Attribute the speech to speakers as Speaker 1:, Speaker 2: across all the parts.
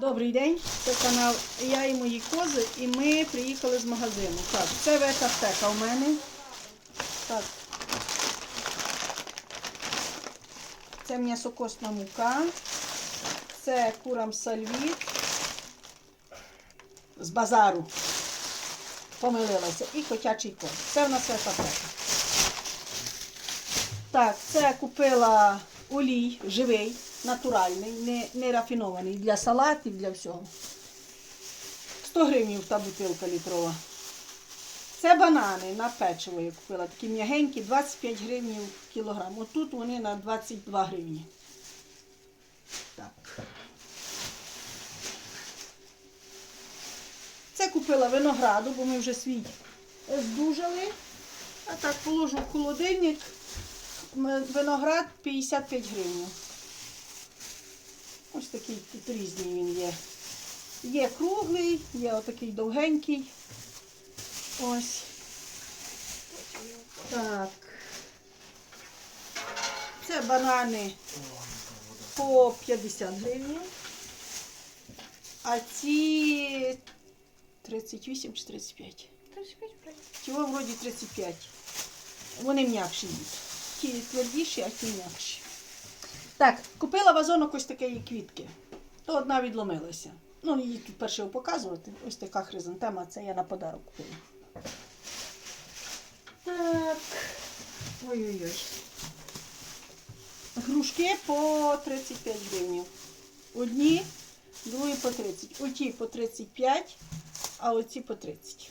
Speaker 1: Добрий день, це канал Я і мої кози, і ми приїхали з магазину. Так, це весь аптека у мене. Так. Це м'ясокосна мука. Це курам сальвіт з базару. Помилилася. І котячий корм. Це в нас весь аптека. Так, це купила олій живий, натуральний, не, не рафінований для салатів, для всього. 100 гривень та бутилка літрова. Це банани на печиво я купила. Такі м'ягенькі, 25 гривень кілограм. Отут вони на 22 гривні. Так. Це купила винограду, бо ми вже свій здужали. А так положу в холодильник. Виноград 55 гривень. Ось такий тут різний він є. Є круглий, є отакий довгенький. Ось. Так. Це банани по 50 гривень. А ці 38 чи 35.
Speaker 2: 35 вроде.
Speaker 1: Цього вроді 35. Вони м'якші. Ті твердіші, а ті м'якші. Так, купила вазонок ось такої квітки. То одна відломилася. Ну, її тут перше показувати. Ось така хризантема, це я на подарок купила. Так. Ой-ой-ой. Грушки по 35 гривень. Одні, другі по 30. Оті по 35, а оці по 30.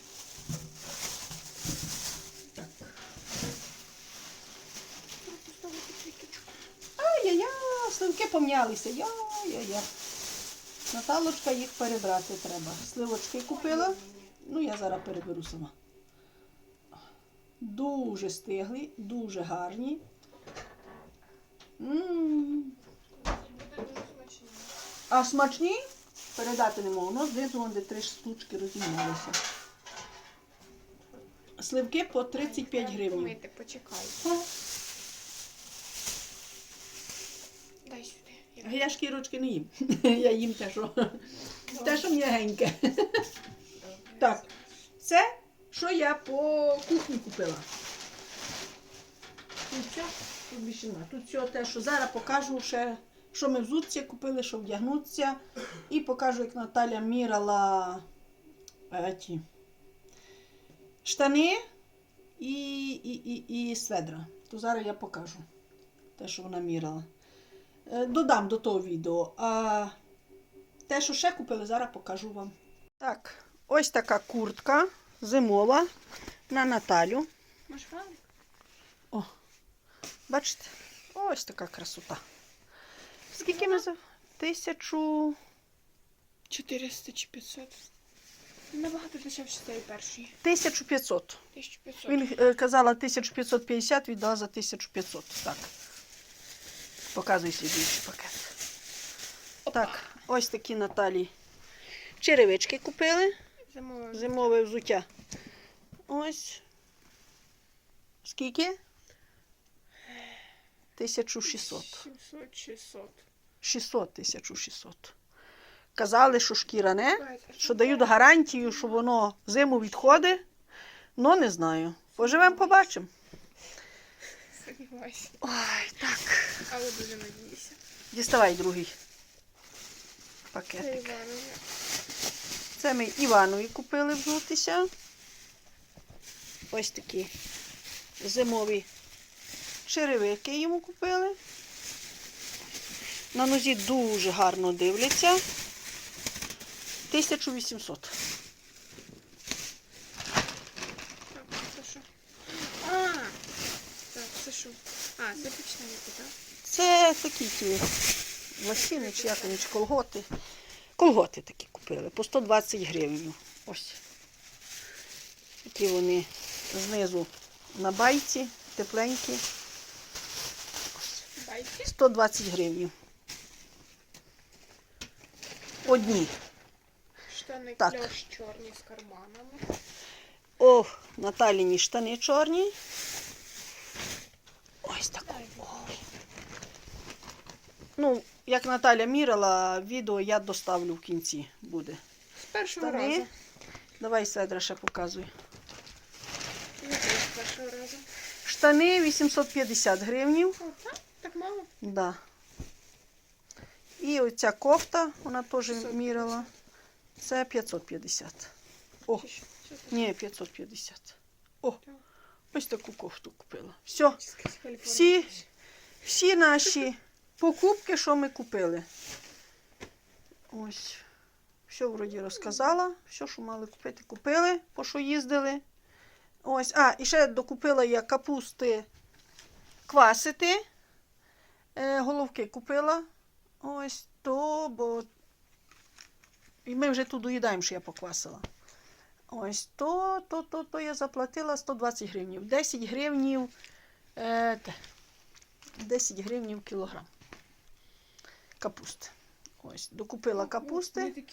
Speaker 1: Сливки помнялися. Я-я-я. Наталочка їх перебрати треба. Сливочки купила. Ну, я зараз переберу сама. Дуже стиглі, дуже гарні. М.
Speaker 2: Дуже смачно.
Speaker 1: А смачні? Передати не можу. Ну, знизу вон де три штучки розімналися. Сливки по 35 гривень.
Speaker 2: Помити, почекай. Дай сюди. Я-
Speaker 1: Я шкірочки не їм. Я їм те, що, те, що м'ягеньке. Так, це, що я по кухні купила. Тут все, тут більше нема. Тут все те, що зараз покажу ще, що ми взуться купили, що вдягнуться. І покажу, як Наталя мірала е, ті штани і, і, і, і сведра. То зараз я покажу те, що вона мірила. Е, Додам до того відео. А те, що ще купили, зараз покажу вам. Так, ось така куртка зимова на Наталю. О, бачите? Ось така красота. Скільки ми за тисячу.
Speaker 2: 400 чи 500. Набагато дешевше цієї першої.
Speaker 1: 1500.
Speaker 2: 1500.
Speaker 1: Він е, казала 1550, віддала за 1500. Так. Показуй слідуючий пакет. Так, ось такі Наталі. Черевички купили.
Speaker 2: Зимова.
Speaker 1: Зимове взуття. Ось. Скільки? 1600.
Speaker 2: 700, 600.
Speaker 1: 600, 1600. Казали, що шкіра не, що дають гарантію, що воно зиму відходить. Ну, не знаю. Поживемо, побачимо.
Speaker 2: Сумніваюся.
Speaker 1: Ой, так.
Speaker 2: Але дуже надіюся.
Speaker 1: Діставай другий
Speaker 2: Це
Speaker 1: пакетик.
Speaker 2: Іванове.
Speaker 1: Це ми Іванові купили взутися. Ось такі зимові черевики йому купили. На нозі дуже гарно дивляться. 1800.
Speaker 2: Так, це що? А! Що? А, це пічненько, так?
Speaker 1: Це такі ті лосіни, чи як вони, чи колготи. Колготи такі купили по 120 гривень. Ось. Такі вони знизу на байці, тепленькі.
Speaker 2: Байки.
Speaker 1: 120 гривень. Одні.
Speaker 2: Штани
Speaker 1: Так.
Speaker 2: кльош чорні з карманами.
Speaker 1: О, Наталіні штани чорні. Ось так. Ну, як Наталя мірила, відео я доставлю в кінці буде.
Speaker 2: З першого
Speaker 1: Штани.
Speaker 2: разу.
Speaker 1: Давай Седра ще показуй.
Speaker 2: Я теж з першого разу.
Speaker 1: Штани 850 гривнів.
Speaker 2: О, так? Так мало?
Speaker 1: Да. І оця кофта, вона теж
Speaker 2: 650.
Speaker 1: мірила. Це 550. О,
Speaker 2: Чи що? Що це?
Speaker 1: ні, 550. О,
Speaker 2: Так.
Speaker 1: Ось таку кофту купила. Все. Всі, всі наші покупки, що ми купили. Ось. Все вроді розказала. Все, що мали купити, купили, по що їздили. Ось. А, і ще докупила я капусти квасити. Е, головки купила. Ось то, бо. І ми вже тут доїдаємо, що я поквасила. Ось то, то, то, то я заплатила 120 гривнів. 10 гривнів. Е, те, 10 гривнів кілограм. Капусти. Ось, докупила капусти.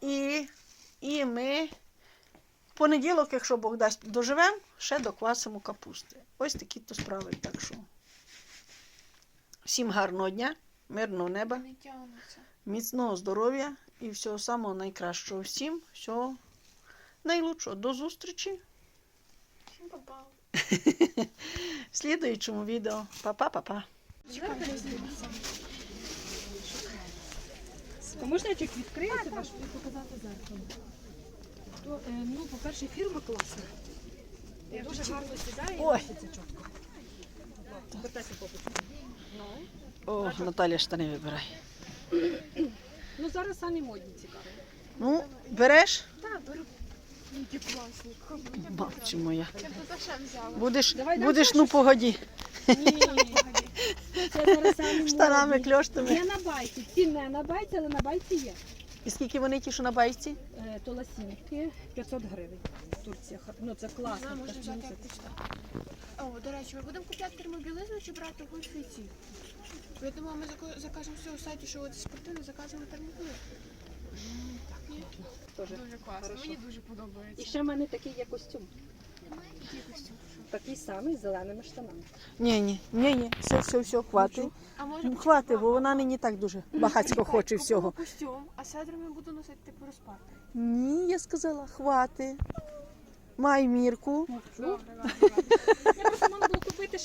Speaker 1: І, і ми в понеділок, якщо Бог дасть, доживемо, ще доквасимо капусти. Ось такі то справи. Так що всім гарного дня, мирного неба, міцного здоров'я і всього самого найкращого. Всім всього найлучшого. До зустрічі
Speaker 2: Всім попало.
Speaker 1: в слідуючому відео. Па-па-па-па.
Speaker 3: То можна я чуть відкрити ваш і показати зеркало? То, е, ну, по-перше, фірма класна. Я Дуже гарно сідає і
Speaker 1: Ой.
Speaker 3: носиться чітко. Вертайся попочку.
Speaker 1: О, Наталя штани вибирай.
Speaker 3: Ну, зараз самі модні цікаві.
Speaker 1: Ну, береш?
Speaker 2: Так, беру. Які
Speaker 1: моя.
Speaker 2: Я.
Speaker 1: Будеш, будеш ну погоді.
Speaker 3: Ні, це
Speaker 1: Штанами, кльоштами.
Speaker 3: Є на байці. Ці не на байці, але на байці є.
Speaker 1: І скільки вони ті, що на байці?
Speaker 3: Е, то ласінки 500 гривень. Турція. Ну, це класно.
Speaker 2: О, до речі, ми будемо купляти термобілизну чи брати в Швейці? Я думала, ми закажемо все у сайті, що от спортивно заказуємо термобілизну. Дуже класно.
Speaker 3: Хорошо.
Speaker 2: Мені дуже
Speaker 3: І
Speaker 2: подобається.
Speaker 3: ще в мене такий є костюм.
Speaker 2: Який костюм?
Speaker 3: Такий самий з зеленими штанами.
Speaker 1: Ні, ні, ні, ні, все, все, все, хватить.
Speaker 2: А може
Speaker 1: Ну, Хватить, бо вона нині так дуже багатько хоче всього.
Speaker 2: костюм, а седрами буду носити типу розпати.
Speaker 1: Ні, я сказала, хватить. Май мірку.
Speaker 2: Добре, ладно, ладно.
Speaker 3: Я просто мала було купити